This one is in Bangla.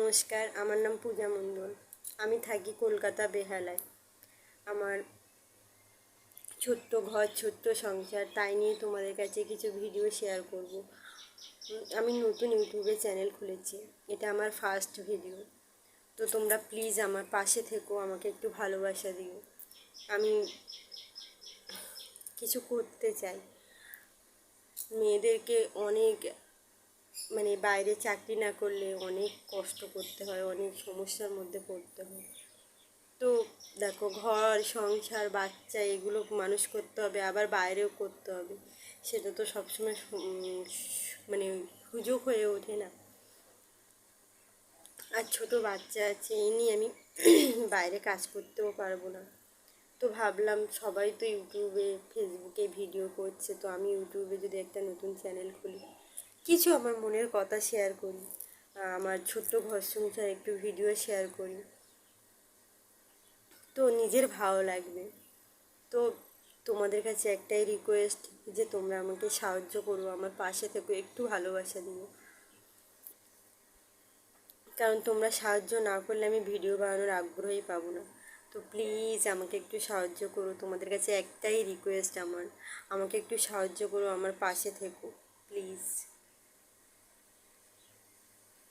নমস্কার, আমার নাম পূজা মণ্ডল। আমি থাকি কলকাতা বেহালায়। আমার ছোট্ট ঘর, ছোট্ট সংসার, তাই নিয়ে তোমাদের কাছে কিছু ভিডিও শেয়ার করব। আমি নতুন ইউটিউবে চ্যানেল খুলেছি। এটা আমার ফার্স্ট ভিডিও তো তোমরা প্লিজ আমার পাশে থেকো, আমাকে একটু ভালোবাসা দিও। আমি কিছু করতে চাই। মেয়েদেরকে অনেক মানে বাইরে চাকরি না করলে অনেক কষ্ট করতে হয়, অনেক সমস্যার মধ্যে পড়তে হয়। তো দেখো ঘর, সংসার, বাচ্চা এগুলো মানুষ করতে হবে, আবার বাইরেও করতে হবে। সেটা তো সবসময় মানে সুযোগ হয়ে ওঠে না। আর ছোট বাচ্চা আছে, এই নিয়ে আমি বাইরে কাজ করতেও পারব না। তো ভাবলাম সবাই তো ইউটিউবে, ফেসবুকে ভিডিও করছে, তো আমি ইউটিউবে যদি একটা নতুন চ্যানেল খুলি কিছু আমার মনের কথা শেয়ার করি আমার ছোট্ট ঘর সংসার একটু ভিডিও শেয়ার করি। তো নিজের ভালো লাগবে। তো তোমাদের কাছে একটাই রিকোয়েস্ট যে তোমরা আমাকে সাহায্য করো, আমার পাশে থেকে, একটু ভালোবাসা দিও। কারণ তোমরা সাহায্য না করলে আমি ভিডিও বানানোর আগ্রহই পাবো না। তো প্লিজ আমাকে একটু সাহায্য করো, তোমাদের কাছে একটাই রিকোয়েস্ট আমার। আমাকে একটু সাহায্য করো, আমার পাশে থেকো প্লিজ